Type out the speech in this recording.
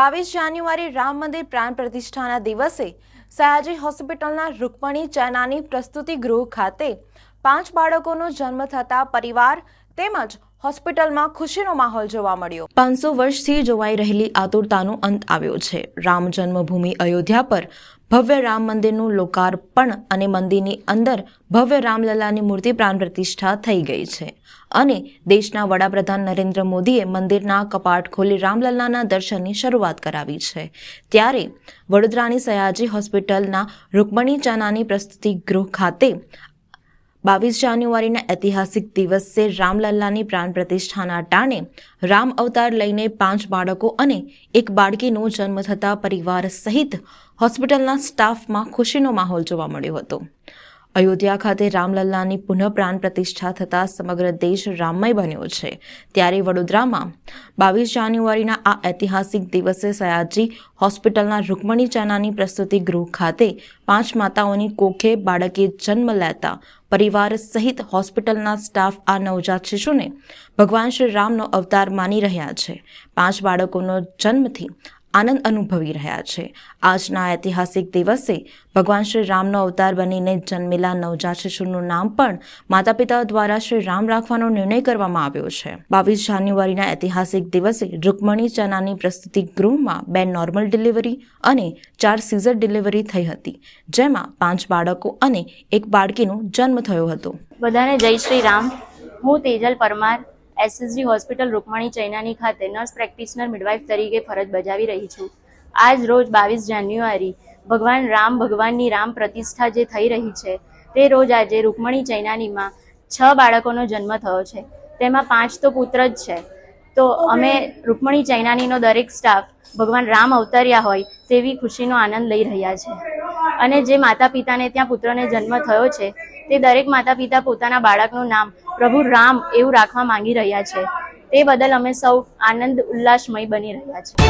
બાવીસ જાન્યુઆરી રામ મંદિર પ્રાણ પ્રતિષ્ઠાના દિવસે સયાજી હોસ્પિટલના રૂકમણી ચેનાની પ્રસ્તુતિ ગૃહ ખાતે પાંચ બાળકોનો જન્મ થતા પરિવાર તેમજ હોસ્પિટલમાં ખુશીનો માહોલ જોવા મળ્યો. પાંચસો વર્ષથી જોવાઈ રહેલી આતુરતાનો અંત આવ્યો છે. રામ જન્મભૂમિ અયોધ્યા પર ભવ્ય રામ મંદિરનું લોકાર્પણ અને મંદિરની અંદર ભવ્ય રામલલાની મૂર્તિ પ્રાણ પ્રતિષ્ઠા થઈ ગઈ છે. અને દેશના વડાપ્રધાન નરેન્દ્ર મોદીએ મંદિરના કપાટ ખોલી રામલલાના દર્શનની શરૂઆત કરાવી છે. ત્યારે વડોદરાની સયાજી હોસ્પિટલના રૂકમણી ચાનાની પ્રસ્તુતિ ગૃહ ખાતે બાવીસ જાન્યુઆરીના ઐતિહાસિક દિવસે રામલલ્લાની પ્રાણ પ્રતિષ્ઠાના ટાણે રામ અવતાર લઈને પાંચ બાળકો અને એક બાળકીનો જન્મ થતા પરિવાર સહિત હોસ્પિટલના સ્ટાફમાં ખુશીનો માહોલ જોવા મળ્યો હતો. અયોધ્યા ખાતે રામલલ્લાની પુનઃ પ્રાણ પ્રતિષ્ઠા થતાં સમગ્ર દેશ રામમય બન્યો છે. ત્યારે વડોદરામાં બાવીસ જાન્યુઆરીના આ ઐતિહાસિક દિવસે સયાજી હોસ્પિટલના રૂકમણી ચાનાની પ્રસ્તુતિ ગૃહ ખાતે પાંચ માતાઓની કોખે બાળકે જન્મ લેતા પરિવાર સહિત હોસ્પિટલના સ્ટાફ આ નવજાત શિશુને ભગવાન શ્રી રામનો અવતાર માની રહ્યા છે. પાંચ બાળકોનો જન્મથી આનંદ અનુભવી રહ્યા છે. આજના ઐતિહાસિક દિવસે ભગવાન શ્રી રામનો અવતાર બનીને જન્મેલા નવજાત શિશુનું નામ પણ માતા પિતા દ્વારા શ્રી રામ રાખવાનો નિર્ણય કરવામાં આવ્યો છે. બાવીસ જાન્યુઆરીના ઐતિહાસિક દિવસે રૂકમણી ચનાની પ્રસ્તુતિ ગૃહમાં બે નોર્મલ ડિલિવરી અને ચાર સીઝર ડિલિવરી થઈ હતી, જેમાં પાંચ બાળકો અને એક બાળકીનો જન્મ થયો હતો. બધાને જય શ્રી રામ હું તેજલ પરમાર એસએસજી હોસ્પિટલ રૂકમણી ચૈનાની ખાતે નર્સ પ્રેક્ટિશનર મિડવાઇફ તરીકે ફરજ બજાવી રહી છું. આજ રોજ બાવીસ જાન્યુઆરી ભગવાન રામ ભગવાનની રામ પ્રતિષ્ઠા જે થઈ રહી છે, તે રોજ આજે રૂકમણી ચૈનાનીમાં છ બાળકોનો જન્મ થયો છે. તેમાં પાંચ તો પુત્ર જ છે. તો અમે રૂકમણી ચૈનાનીનો દરેક સ્ટાફ ભગવાન રામ અવતર્યા હોય તેવી ખુશીનો આનંદ લઈ રહ્યા છે. અને જે માતા પિતાને ત્યાં પુત્રને જન્મ થયો છે તે દરેક માતા પિતા પોતાના બાળકનું નામ પ્રભુ રામ એવું રાખવા માંગી રહ્યા છે તે બદલ અમે સૌ આનંદ, ઉલ્લાસમય બની રહ્યા છીએ